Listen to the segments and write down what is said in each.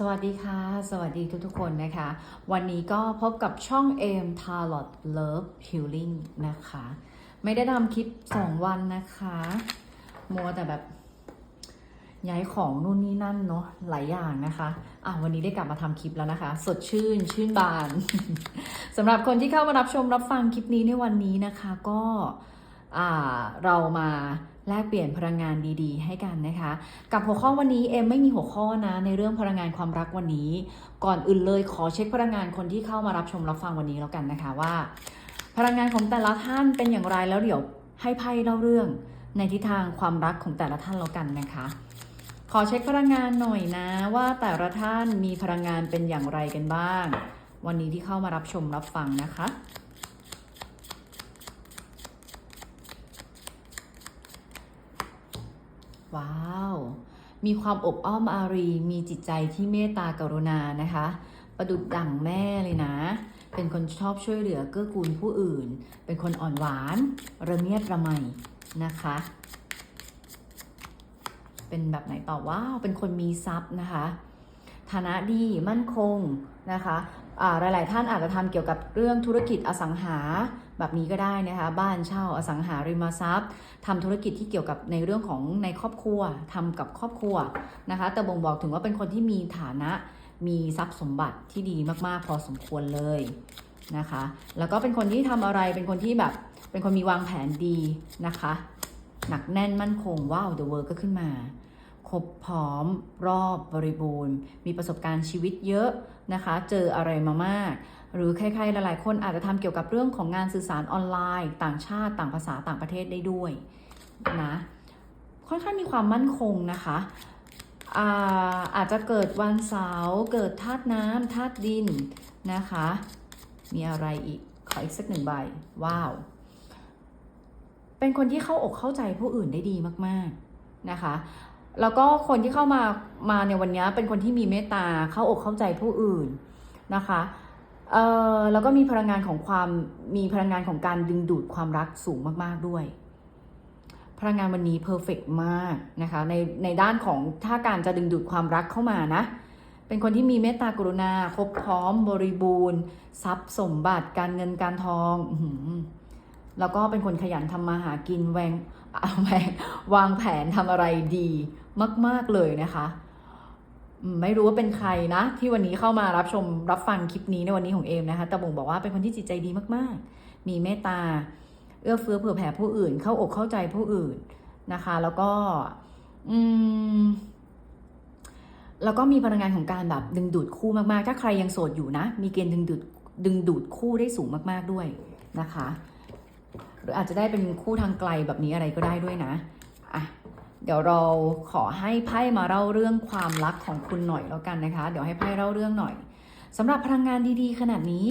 สวัสดีค่ะ สวัสดีทุกๆคนนะคะ วันนี้ก็พบกับช่อง AM Tarot Love Healing นะคะ ไม่ได้ทำคลิป 2 วันนะคะ มัวแต่แบบย้ายของนู่นนี่นั่นเนาะหลายอย่างนะคะ อะวันนี้ได้กลับมาทำคลิปแล้วนะคะ สดชื่นชื่นบานสำหรับคนที่เข้ามารับชมรับฟังคลิปนี้ในวันนี้นะคะ ก็อ่าเรามา แลกเปลี่ยนพลังงานดีๆ ให้กันนะคะ กับหัวข้อวันนี้เอ็มไม่มีหัวข้อนะในเรื่องพลังงานความรักวันนี้ ก่อนอื่นเลยขอเช็คพลังงานคนที่เข้ามารับชมรับฟังวันนี้แล้วกันนะคะว่า พลังงานของแต่ละท่านเป็นอย่างไรแล้วเดี๋ยวให้ไพ่เล่าเรื่องในทิศทางความรักของแต่ละท่านแล้วกันนะคะ ขอเช็คพลังงานหน่อยนะว่าแต่ละท่านมีพลังงานเป็นอย่างไรกันบ้าง วันนี้ที่เข้ามารับชมรับฟังนะคะ ว้าว มีความอบอ้อมอารี มีจิตใจที่เมตตากรุณานะคะ ประดุดดั่งแม่เลยนะ เป็นคนชอบช่วยเหลือเกื้อกูลผู้อื่น เป็นคนอ่อนหวาน ระเมียดระไมนะคะ เป็นแบบไหนต่อว้าว เป็นคนมีทรัพย์นะคะ ฐานะดีมั่นคงนะคะหลาย ๆ ท่านอาจจะทำเกี่ยวกับเรื่องธุรกิจอสังหา แบบนี้ก็ได้นะคะ บ้านเช่าอสังหาริมทรัพย์ทำธุรกิจที่เกี่ยวกับในเรื่องของในครอบครัวทำกับครอบครัวนะคะ แต่บ่งบอกถึงว่าเป็นคนที่มีฐานะมีทรัพย์สมบัติที่ดีมากๆ พอสมควรเลยนะคะ แล้วก็เป็นคนที่ทำอะไรเป็นคนที่แบบเป็นคนมีวางแผนดีนะคะ หนักแน่นมั่นคงว้าวเดอะเวิร์ก็ขึ้นมาครบพร้อมรอบบริบูรณ์ มีประสบการณ์ชีวิตเยอะนะคะ เจออะไรมามาก หรือใครๆหลายๆ คนอาจจะทำเกี่ยวกับเรื่องของงานสื่อสารออนไลน์ ต่างชาติต่างภาษาต่างประเทศได้ด้วยนะค่อนข้างมีความมั่นคงนะคะอาอาจจะเกิดวันเสาร์เกิดธาตุน้ำธาตุดินนะคะ มีอะไรอีก ขออีกสักหนึ่งใบ ว้าว เป็นคนที่เข้าอกเข้าใจผู้อื่นได้ดีมาก ๆนะคะ แล้วก็คนที่เข้ามามาในวันนี้เป็นคนที่มีเมตตาเข้าอกเข้าใจผู้อื่นนะคะ เออแล้วก็มีพลังงานของความมีพลังงานของการดึงดูดความรักสูงมาก ๆด้วย พลังงานวันนี้เพอร์เฟกมากนะคะในในด้านของถ้าการจะดึงดูดความรักเข้ามานะ เป็นคนที่มีเมตตากรุณาครบพร้อมบริบูรณ์ ทรัพย์สมบัติการเงินการทองอแล้วก็เป็นคนขยันทำมาหากินแวงอ่าแวงวางแผนทำอะไรดีมาก ๆเลยนะคะ ไม่รู้ว่าเป็นใครนะ ที่วันนี้เข้ามารับชมรับฟังคลิปนี้ในวันนี้ของเอมนะคะแต่บ่งบอกว่าเป็นคนที่จิตใจดีมากๆ มีเมตตา เอื้อเฟื้อเผื่อแผ่ผู้อื่น เข้าอกเข้าใจผู้อื่นนะคะ แล้วก็อืมแล้วก็มีพลังงานของการแบบดึงดูดคู่มากๆ ถ้าใครยังโสดอยู่นะ มีเกณฑ์ดึงดูดดึงดูดคู่ได้สูงมากๆด้วยนะคะ หรืออาจจะได้เป็นคู่ทางไกลแบบนี้อะไรก็ได้ด้วยนะอะ เดี๋ยวเราขอให้ไพ่มาเล่าเรื่องความรักของคุณหน่อยแล้วกันนะคะ เดี๋ยวให้ไพ่เล่าเรื่องหน่อยสำหรับพลังงานดีๆ ขนาดนี้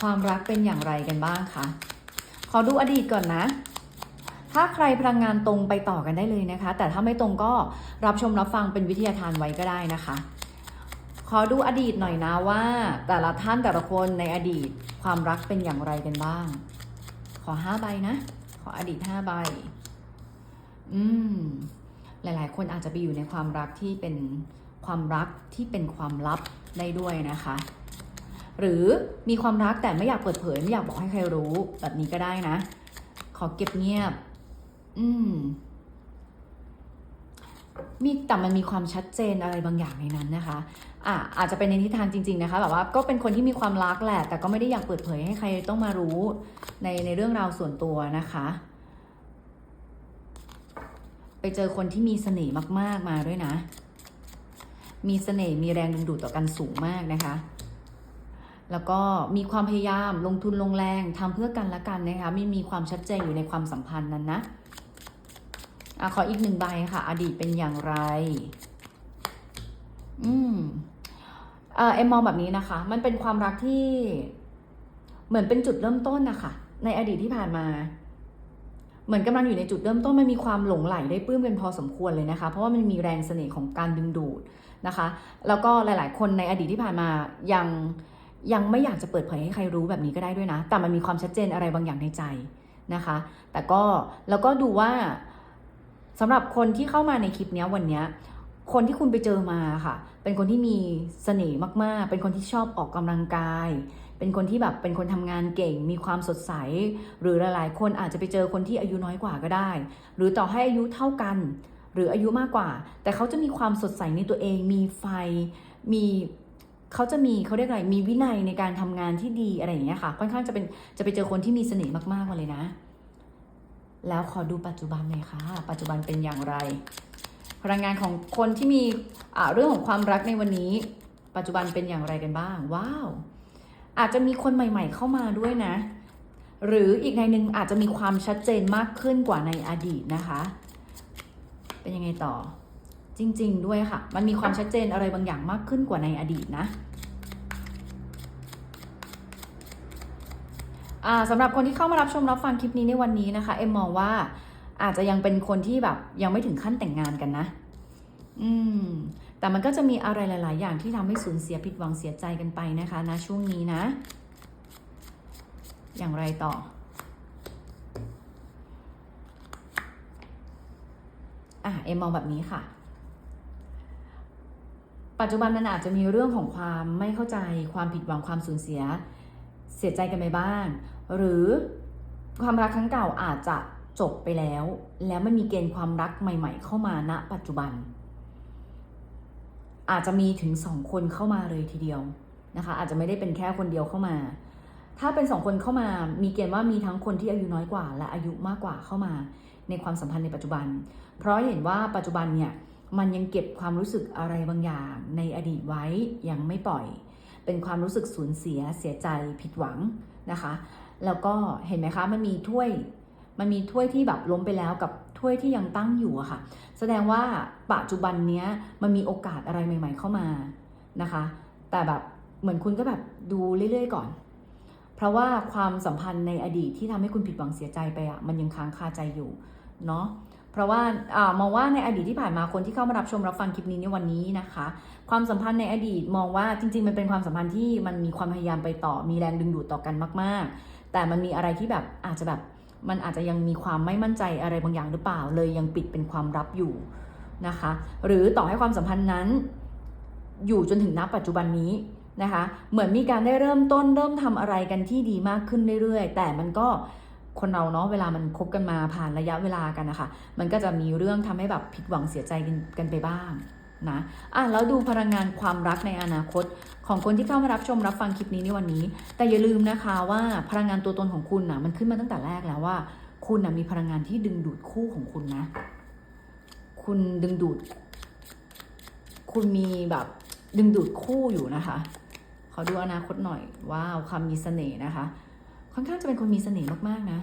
ความรักเป็นอย่างไรกันบ้างคะขอดูอดีตก่อนนะ ถ้าใครพลังงานตรงไปต่อกันได้เลยนะคะ แต่ถ้าไม่ตรงก็รับชมรับฟังเป็นวิทยาทานไว้ก็ได้นะคะ ขอดูอดีตหน่อยนะว่า แต่ละท่านแต่ละคนในอดีต ความรักเป็นอย่างไรกันบ้าง ขอห้าใบนะ ขออดีตห้าใบ อืม หลาย ๆ คนอาจจะไปอยู่ในความรักที่เป็นความรักที่เป็นความลับได้ด้วยนะคะ หรือมีความรักแต่ไม่อยากเปิดเผย ไม่อยากบอกให้ใครรู้แบบนี้ก็ได้นะ ขอเก็บเงียบ อืมมีแต่มันมีความชัดเจนอะไรบางอย่างในนั้นนะคะอะอาจจะเป็นในทิศทางจริง ๆนะคะแบบว่าก็เป็นคนที่มีความรักแหละ แต่ก็ไม่ได้อยากเปิดเผยให้ใครต้องมารู้ในในเรื่องราวส่วนตัวนะคะ ไปเจอคนที่มีเสน่ห์มาก ๆ มาด้วยนะ มีเสน่ห์มีแรงดึงดูดต่อกันสูงมากนะคะ แล้วก็มีความพยายามลงทุนลงแรงทำเพื่อกันและกันนะคะไม่มีความชัดเจนอยู่ในความสัมพันธ์นั้นนะอะขออีกหนึ่งใบค่ะ อดีตเป็นอย่างไร อืมเออเอ็มมองแบบนี้นะคะ มันเป็นความรักที่เหมือนเป็นจุดเริ่มต้นนะคะในอดีตที่ผ่านมา เหมือนกำลังอยู่ในจุดเริ่มต้นมันมีความหลงไหลได้ปลื้มกันพอสมควรเลยนะคะ เพราะว่ามันมีแรงเสน่ห์ของการดึงดูดนะคะ แล้วก็หลาย ๆ คนในอดีตที่ผ่านมายังยังไม่อยากจะเปิดเผยให้ใครรู้แบบนี้ก็ได้ด้วยนะ แต่มันมีความชัดเจนอะไรบางอย่างในใจนะคะ แต่ก็แล้วก็ดูว่าสำหรับคนที่เข้ามาในคลิปนี้วันนี้คนที่คุณไปเจอมาค่ะ เป็นคนที่มีเสน่ห์มาก ๆ เป็นคนที่ชอบออกกำลังกาย เป็นคนที่แบบเป็นคนทำงานเก่ง มีความสดใส หรือหลายๆ คนอาจจะไปเจอคนที่อายุน้อยกว่าก็ได้ หรือต่อให้อายุเท่ากัน หรืออายุมากกว่า แต่เขาจะมีความสดใสในตัวเอง มีไฟ มีเขาจะมีเขาเรียกอะไร มีวินัยในการทำงานที่ดีอะไรอย่างเงี้ยค่ะ ค่อนข้างจะเป็นจะไปเจอคนที่มีเสน่ห์มากๆมาเลยนะ แล้วขอดูปัจจุบันหน่อยค่ะ ปัจจุบันเป็นอย่างไร พลังงานของคนที่มีเรื่องของความรักในวันนี้ ปัจจุบันเป็นอย่างไรกันบ้าง ว้าว อาจจะมีคนใหม่ ๆ เข้ามาด้วยนะ หรืออีกในหนึ่งอาจจะมีความชัดเจนมากขึ้นกว่าในอดีตนะคะ เป็นยังไงต่อ จริง ๆ ด้วยค่ะ มันมีความชัดเจนอะไรบางอย่างมากขึ้นกว่าในอดีตนะอ่าสำหรับคนที่เข้ามารับชมรับฟังคลิปนี้ในวันนี้นะคะ เอ็มมองว่าอาจจะยังเป็นคนที่แบบยังไม่ถึงขั้นแต่งงานกันนะ อืม แต่มันก็จะมีอะไรหลาย ๆ อย่างที่ทำให้สูญเสียผิดหวังเสียใจกันไปนะคะนะช่วงนี้นะ อย่างไรต่อ อะเอ็มมองแบบนี้ค่ะปัจจุบันมันอาจจะมีเรื่องของความไม่เข้าใจความผิดหวังความสูญเสีย เสียใจกันไปบ้าง หรือความรักครั้งเก่าอาจจะจบไปแล้ว แล้วไม่มีเกณฑ์ความรักใหม่ ๆ เข้ามาณ ปัจจุบัน อาจจะมีถึงสองคนเข้ามาเลยทีเดียวนะคะ อาจจะไม่ได้เป็นแค่คนเดียวเข้ามา ถ้าเป็นสองคนเข้ามา มีเกณฑ์ว่ามีทั้งคนที่อายุน้อยกว่า และอายุมากกว่าเข้ามาในความสัมพันธ์ในปัจจุบัน เพราะเห็นว่าปัจจุบันเนี่ยมันยังเก็บความรู้สึกอะไรบางอย่างในอดีตไว้ยังไม่ปล่อย เป็นความรู้สึกสูญเสียเสียใจผิดหวังนะคะ แล้วก็เห็นไหมคะมันมีถ้วย มันมีถ้วยที่แบบล้มไปแล้วกับถ้วยที่ยังตั้งอยู่อะค่ะ แสดงว่าปัจจุบันเนี้ยมันมีโอกาสอะไรใหม่ ๆ เข้ามานะคะ แต่แบบเหมือนคุณก็แบบดูเรื่อยๆก่อน เพราะว่าความสัมพันธ์ในอดีตที่ทำให้คุณผิดหวังเสียใจไปอะมันยังค้างคาใจอยู่เนาะเพราะว่าอามองว่าในอดีตที่ผ่านมาคนที่เข้ามารับชมรับฟังคลิปนี้ในวันนี้นะคะ ความสัมพันธ์ในอดีตมองว่าจริง ๆ มันเป็นความสัมพันธ์ที่มันมีความพยายามไปต่อมีแรงดึงดูดต่อกันมาก ๆ แต่มันมีอะไรที่แบบอาจจะแบบ มันอาจจะยังมีความไม่มั่นใจอะไรบางอย่างหรือเปล่า เลยยังปิดเป็นความลับอยู่นะคะ หรือต่อให้ความสัมพันธ์นั้น อยู่จนถึงณปัจจุบันนี้นะคะ เหมือนมีการได้เริ่มต้น เริ่มทำอะไรกันที่ดีมากขึ้นเรื่อยๆ แต่มันก็คนเราเนาะเวลามันคบกันมาผ่านระยะเวลากันนะคะ มันก็จะมีเรื่องทำให้แบบผิดหวังเสียใจกันไปบ้าง นะอะแล้วดูพลังงานความรักในอนาคตของคนที่เข้ามารับชมรับฟังคลิปนี้ในวันนี้ แต่อย่าลืมนะคะว่าพลังงานตัวตนของคุณนะมันขึ้นมาตั้งแต่แรกแล้วว่า คุณนะมีพลังงานที่ดึงดูดคู่ของคุณนะ คุณดึงดูด คุณมีแบบดึงดูดคู่อยู่นะคะขอดูอนาคตหน่อยว้าวความมีเสน่ห์นะคะ ค่อนข้างจะเป็นคนมีเสน่ห์มากๆนะ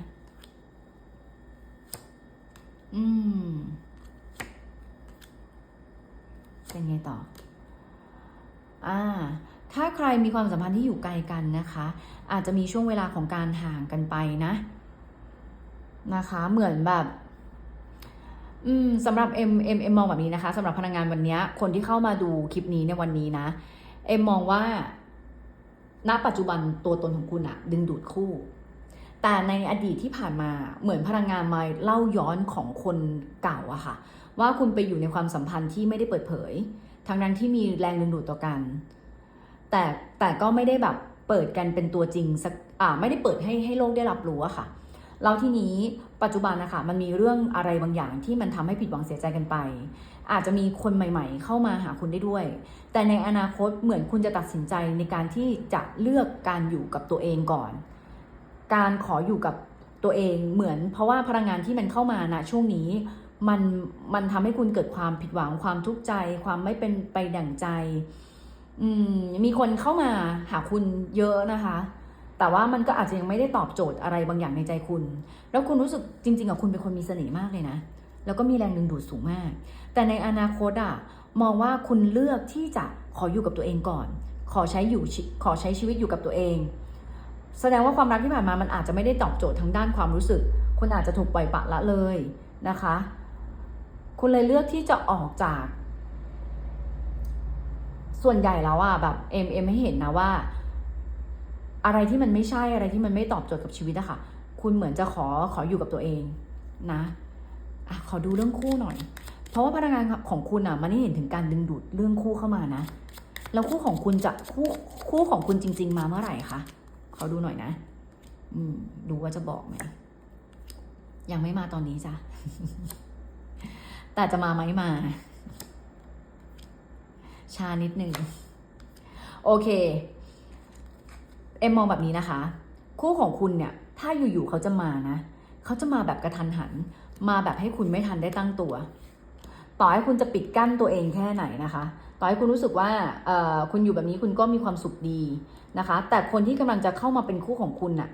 อืม เป็นไง ต่อ อ่า ถ้าใครมีความสัมพันธ์ที่อยู่ไกลกันนะคะ อาจจะมีช่วงเวลาของการห่างกันไปนะ นะคะ เหมือนแบบอืมสำหรับเอ็มเอ็มเอ็มมองแบบนี้นะคะสำหรับพนักงงานวันนี้คนที่เข้ามาดูคลิปนี้ในวันนี้นะ เอ็มมองว่าณปัจจุบันตัวตนของคุณอะดึงดูดคู่ แต่ในอดีตที่ผ่านมาเหมือนพลังงานมาเล่าย้อนของคนเก่าอะค่ะ ว่าคุณไปอยู่ในความสัมพันธ์ที่ไม่ได้เปิดเผยทั้งนั้นที่มีแรงดึงดูดต่อกัน แต่แต่ก็ไม่ได้แบบเปิดกันเป็นตัวจริงสักอ่าไม่ได้เปิดให้ให้โลกได้รับรู้อะค่ะแล้วทีนี้ปัจจุบันนะคะมันมีเรื่องอะไรบางอย่างที่มันทำให้ผิดหวังเสียใจกันไป อาจจะมีคนใหม่ ๆ เข้ามาหาคุณได้ด้วย แต่ในอนาคตเหมือนคุณจะตัดสินใจในการที่จะเลือกการอยู่กับตัวเองก่อน การขออยู่กับตัวเองเหมือนเพราะว่าพลังงานที่มันเข้ามาณช่วงนี้มันมันทำให้คุณเกิดความผิดหวังความทุกข์ใจ ความไม่เป็นไปดั่งใจอืมมีคนเข้ามาหาคุณเยอะนะคะ แต่ว่ามันก็อาจจะยังไม่ได้ตอบโจทย์อะไรบางอย่างในใจคุณ แล้วคุณรู้สึกจริงๆอะคุณเป็นคนมีเสน่ห์มากเลยนะ แล้วก็มีแรงดึงดูดสูงมาก แต่ในอนาคตอะมองว่าคุณเลือกที่จะขออยู่กับตัวเองก่อน ขอใช้อยู่ขอใช้ชีวิตอยู่กับตัวเอง แสดงว่าความรักที่ผ่านมามันอาจจะไม่ได้ตอบโจทย์ทางด้านความรู้สึก คุณอาจจะถูกปล่อยปละละเลยนะคะ คุณเลยเลือกที่จะออกจาก ส่วนใหญ่แล้วอะแบบเอ็มเอ็มให้เห็นนะว่า อะไรที่มันไม่ใช่อะไรที่มันไม่ตอบโจทย์กับชีวิตอะค่ะ คุณเหมือนจะขอขออยู่กับตัวเองนะอะขอดูเรื่องคู่หน่อย เพราะว่าพลังงานของคุณอะมันไม่เห็นถึงการดึงดูดเรื่องคู่เข้ามานะ แล้วคู่ของคุณจะคู่คู่ของคุณจริง ๆ มาเมื่อไหร่คะ ขอดูหน่อยนะ อืม ดูว่าจะบอกไหม ยังไม่มาตอนนี้จ้ะ แต่จะมาไหมมา ชานิดหนึ่ง โอเค เอ็มมองแบบนี้นะคะ คู่ของคุณเนี่ย ถ้าอยู่ๆเขาจะมานะ เขาจะมาแบบกระทันหัน มาแบบให้คุณไม่ทันได้ตั้งตัว ต่อให้คุณจะปิดกั้นตัวเองแค่ไหนนะคะ ต่อให้คุณรู้สึกว่าเอ่อคุณอยู่แบบนี้คุณก็มีความสุขดี นะคะ แต่คนที่กำลังจะเข้ามาเป็นคู่ของคุณน่ะ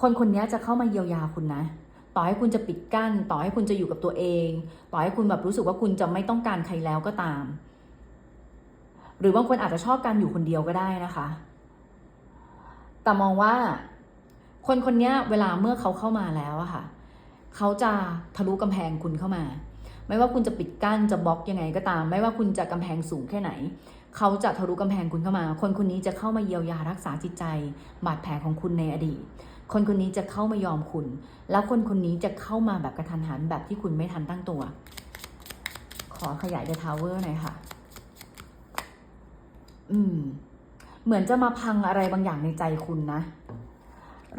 คนคนนี้จะเข้ามาเยียวยาคุณนะ ต่อให้คุณจะปิดกั้น ต่อให้คุณจะอยู่กับตัวเอง ต่อให้คุณแบบรู้สึกว่าคุณจะไม่ต้องการใครแล้วก็ตาม หรือบางคนอาจจะชอบการอยู่คนเดียวก็ได้นะคะ แต่มองว่า คนคนนี้เวลาเมื่อเขาเข้ามาแล้วอะค่ะ เขาจะทะลุกำแพงคุณเข้ามาไม่ว่าคุณจะปิดกั้นจะบล็อกยังไงก็ตาม ไม่ว่าคุณจะกำแพงสูงแค่ไหน เขาจะทะลุกำแพงคุณเข้ามา คนคนนี้จะเข้ามาเยียวยารักษาจิตใจ บาดแผลของคุณในอดีต คนคนนี้จะเข้ามายอมคุณ แล้วคนคนนี้จะเข้ามาแบบกระทันหันแบบที่คุณไม่ทันตั้งตัว ขอขยายเดอะทาวเวอร์หน่อยค่ะ อืม เหมือนจะมาพังอะไรบางอย่างในใจคุณนะ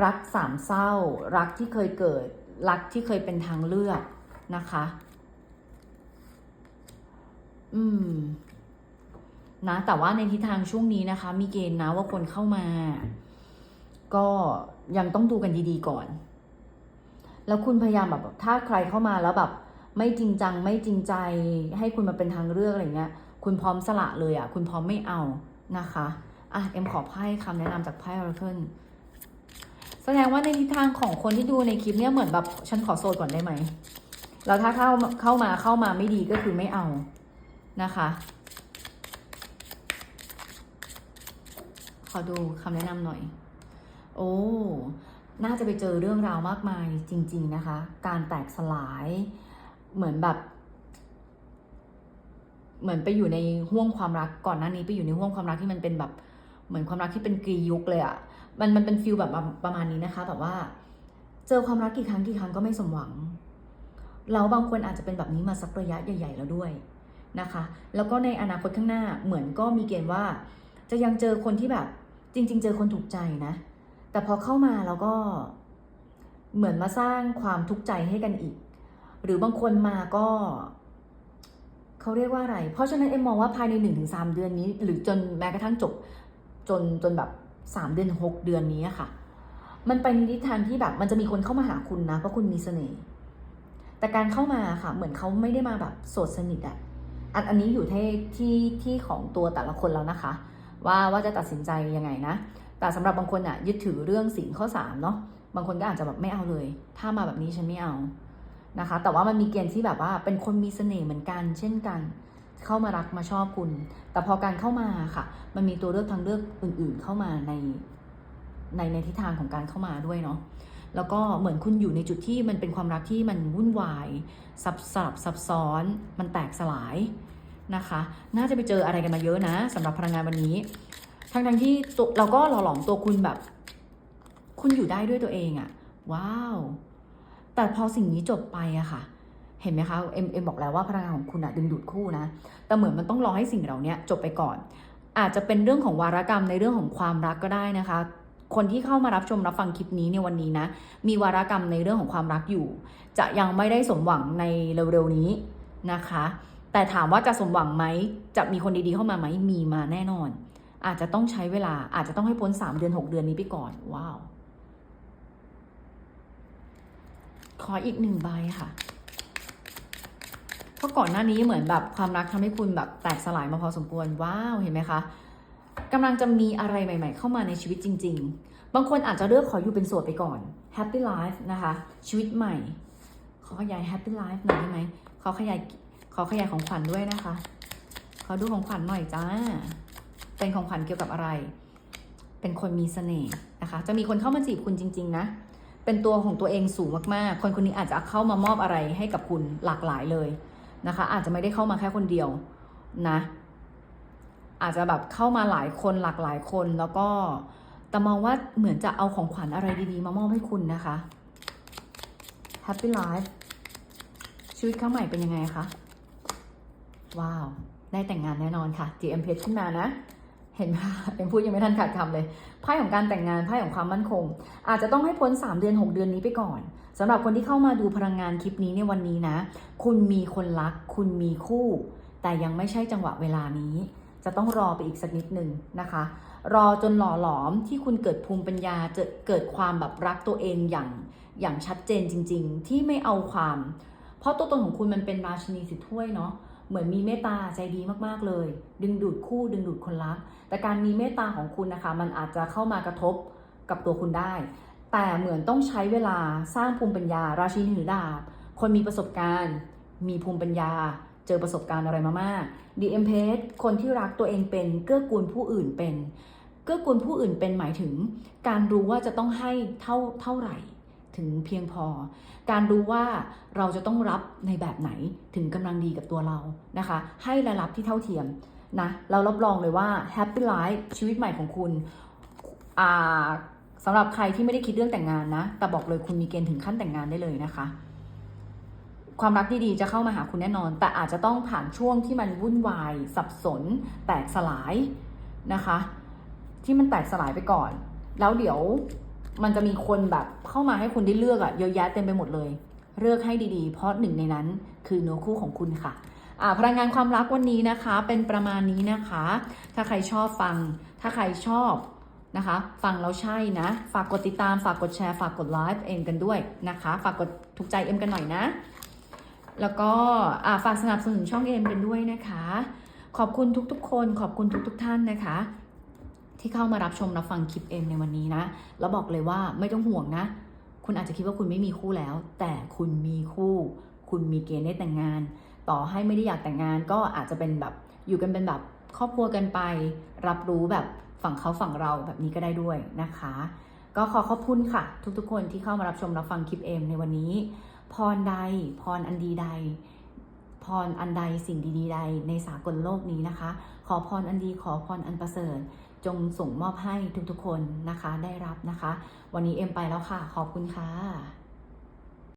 รักสามเศร้า รักที่เคยเกิด รักที่เคยเป็นทางเลือกนะคะ อืม นะแต่ว่าในทิศทางช่วงนี้นะคะ มีเกณฑ์นะว่าคนเข้ามา ก็ยังต้องดูกันดีๆก่อน แล้วคุณพยายามแบบ ถ้าใครเข้ามาแล้วแบบ ไม่จริงจังไม่จริงใจ ให้คุณมาเป็นทางเลือกอะไรเงี้ย คุณพร้อมสละเลยอะ คุณพร้อมไม่เอานะคะอะเอ็มขอไพ่คำแนะนำจากไพ่ Oracle แสดงว่าในทิศทางของคนที่ดูในคลิปเนี้ยเหมือนแบบฉันขอโสดก่อนได้ไหมแล้วถ้าเข้าเข้ามาเข้ามาไม่ดีก็คือไม่เอานะคะ ขอดูคำแนะนำหน่อย โอ้ น่าจะไปเจอเรื่องราวมากมายจริง ๆนะคะ การแตกสลายเหมือนแบบ เหมือนไปอยู่ในห่วงความรักก่อนหน้านี้ไปอยู่ในห่วงความรักที่มันเป็นแบบ เหมือนความรักที่เป็นกรียุคเลยอะมันมันเป็นฟิลแบบประมาณนี้นะคะแบบว่า เจอความรักกี่ครั้งกี่ครั้งก็ไม่สมหวังแล้วบางคนอาจจะเป็นแบบนี้มาสักระยะใหญ่ ๆ แล้วด้วยนะคะ แล้วก็ในอนาคตข้างหน้าเหมือนก็มีเกณฑ์ว่า จะยังเจอคนที่แบบ จริง ๆ เจอคนถูกใจนะ แต่พอเข้ามาแล้วก็เหมือนมาสร้างความทุกข์ใจให้กันอีก หรือบางคนมาก็เขาเรียกว่าอะไร เพราะฉะนั้นเอ็มมองว่าภายในหนึ่งถึงสามเดือนนี้ หรือจนแม้กระทั่งจบจนจนแบบสามเดือนหกเดือนนี้อะค่ะ มันไปในทิศทางที่แบบมันจะมีคนเข้ามาหาคุณนะ เพราะคุณมีเสน่ห์แต่การเข้ามาค่ะ เหมือนเขาไม่ได้มาแบบโสดสนิทอะอันอันนี้อยู่ที่ที่ที่ของตัวแต่ละคนแล้วนะคะ ว่าว่าจะตัดสินใจยังไงนะ แต่สำหรับบางคนอะยึดถือเรื่องสิ่งข้อสามเนาะบางคนก็อาจจะแบบไม่เอาเลย ถ้ามาแบบนี้ฉันไม่เอานะคะ แต่ว่ามันมีเกณฑ์ที่แบบว่าเป็นคนมีเสน่ห์เหมือนกัน เช่นกัน เข้ามารักมาชอบคุณ แต่พอการเข้ามาค่ะ มันมีตัวเลือกทางเลือกอื่น ๆ เข้ามาในในในทิศทางของการเข้ามาด้วยเนาะแล้วก็เหมือนคุณอยู่ในจุดที่มันเป็นความรักที่มันวุ่นวายซับสลับซับซ้อน มันแตกสลาย นะคะ น่าจะไปเจออะไรกันมาเยอะนะสำหรับพลังงานวันนี้ ทั้งทั้งๆที่เราก็หล่อหลอมตัวคุณแบบ คุณอยู่ได้ด้วยตัวเองอะว้าว แต่พอสิ่งนี้จบไปอะค่ะ เห็นไหมคะเอ็มเอ็มบอกแล้วว่าพลังงานของคุณอะดึงดูดคู่นะ แต่เหมือนมันต้องรอให้สิ่งเหล่านี้จบไปก่อน อาจจะเป็นเรื่องของวารกรรมในเรื่องของความรักก็ได้นะคะคนที่เข้ามารับชมรับฟังคลิปนี้ในวันนี้นะ มีวารกรรมในเรื่องของความรักอยู่ จะยังไม่ได้สมหวังในเร็วๆนี้นะคะ แต่ถามว่าจะสมหวังไหม จะมีคนดีๆเข้ามาไหม มีมาแน่นอน อาจจะต้องใช้เวลา อาจจะต้องให้พ้น3เดือน 6 เดือนนี้ไปก่อน ว้าว ขออีกหนึ่งใบค่ะ เพราะก่อนหน้านี้เหมือนแบบความรักทำให้คุณแบบแตกสลายมาพอสมควร ว้าว เห็นไหมคะกำลังจะมีอะไรใหม่ ๆ เข้ามาในชีวิตจริง ๆ บางคนอาจจะเลือกขออยู่เป็นโสดไปก่อน Happy Life นะคะ ชีวิตใหม่ ขอขยาย Happy Life หน่อยได้ไหม ขอขยาย ขอขยายของขวัญด้วยนะคะ ขอดูของขวัญหน่อยจ้า เป็นของขวัญเกี่ยวกับอะไร เป็นคนมีเสน่ห์นะคะ จะมีคนเข้ามาจีบคุณจริง ๆ นะ เป็นตัวของตัวเองสูงมากๆ คนคนนี้อาจจะเข้ามามอบอะไรให้กับคุณหลากหลายเลยนะคะ อาจจะไม่ได้เข้ามาแค่คนเดียวนะ อาจจะแบบเข้ามาหลายคนหลากหลายคนแล้วก็แต่มองว่าเหมือนจะเอาของขวัญอะไรดีๆ มามอบให้คุณนะคะ Happy Life ชีวิตเขาใหม่เป็นยังไงคะ ว้าว ได้แต่งงานแน่นอนค่ะ GM เพชรขึ้นมานะ เห็นไหมเอ็มพูดยังไม่ทันขาดคำเลย ไพ่ของการแต่งงาน ไพ่ของความมั่นคง อาจจะต้องให้พ้น 3 เดือน 6 เดือนนี้ไปก่อนสำหรับคนที่เข้ามาดูพลังงานคลิปนี้ในวันนี้นะ คุณมีคนรัก คุณมีคู่ แต่ยังไม่ใช่จังหวะเวลานี้ จะต้องรอไปอีกสักนิดหนึ่งนะคะ รอจนหล่อหลอมที่คุณเกิดภูมิปัญญาจะเกิดความแบบรักตัวเองอย่างอย่างชัดเจนจริง ๆ ที่ไม่เอาความ เพราะตัวตนของคุณมันเป็นราชินีสิบถ้วยเนาะ เหมือนมีเมตตาใจดีมากๆเลย ดึงดูดคู่ดึงดูดคนรัก แต่การมีเมตตาของคุณนะคะ มันอาจจะเข้ามากระทบกับตัวคุณได้ แต่เหมือนต้องใช้เวลาสร้างภูมิปัญญา ราชินีถือดาบคนมีประสบการณ์ มีภูมิปัญญา เจอประสบการณ์อะไรมามาก DM p a g e คนที่รักตัวเองเป็นเกื้อกูลผู้อื่นเป็นเกื้อกูลผู้อื่นเป็นหมายถึง การรู้ว่าจะต้องให้เท่าเท่าไหร่ ถึงเพียงพอ การรู้ว่าเราจะต้องรับในแบบไหนถึงกำลังดีกับตัวเรานะคะ ให้และรับที่เท่าเทียมนะเรารับรองเลยว่า Happy Life ชีวิตใหม่ของคุณสำหรับใครที่ไม่ได้คิดเรื่องแต่งงานนะ แต่บอกเลยคุณมีเกณฑ์ถึงขั้นแต่งงานได้เลยนะคะ ความรักดีๆจะเข้ามาหาคุณแน่นอน แต่อาจจะต้องผ่านช่วงที่มันวุ่นวาย สับสน แตกสลายนะคะ ที่มันแตกสลายไปก่อน แล้วเดี๋ยว มันจะมีคนแบบเข้ามาให้คุณได้เลือกอะเยอะแยะเต็มไปหมดเลย เลือกให้ดีๆ เพราะหนึ่งในนั้นคือเนื้อคู่ของคุณค่ะอ่าพลังงานความรักวันนี้นะคะ เป็นประมาณนี้นะคะ ถ้าใครชอบฟัง ถ้าใครชอบนะคะ ฟังแล้วใช่นะ ฝากกดติดตาม ฝากกดแชร์ ฝากกดไลฟ์เอ็มกันด้วยนะคะ ฝากกดถูกใจเอ็มกันหน่อยนะ แล้วก็อ่าฝากสนับสนุนช่องเอ็มกันด้วยนะคะ ขอบคุณทุกๆ คน ขอบคุณทุกๆ ท่านนะคะ ที่เข้ามารับชมรับฟังคลิปเอ็มในวันนี้นะ แล้วบอกเลยว่าไม่ต้องห่วงนะ คุณอาจจะคิดว่าคุณไม่มีคู่แล้ว แต่คุณมีคู่ คุณมีเกณฑ์ได้แต่งงาน ต่อให้ไม่ได้อยากแต่งงานก็อาจจะเป็นแบบอยู่กันเป็นแบบครอบครัวกันไป รับรู้แบบฝั่งเขาฝั่งเราแบบนี้ก็ได้ด้วยนะคะ ก็ขอขอบคุณค่ะ ทุกๆ คนที่เข้ามารับชมรับฟังคลิปเอ็มในวันนี้ พรใดพรอันดีใดพรอันใดสิ่งดีๆใดในสากลโลกนี้นะคะ ขอพรอันดีขอพรอันประเสริฐ จงส่งมอบให้ทุกๆคนนะคะได้รับนะคะ วันนี้เอ็มไปแล้วค่ะ ขอบคุณค่ะ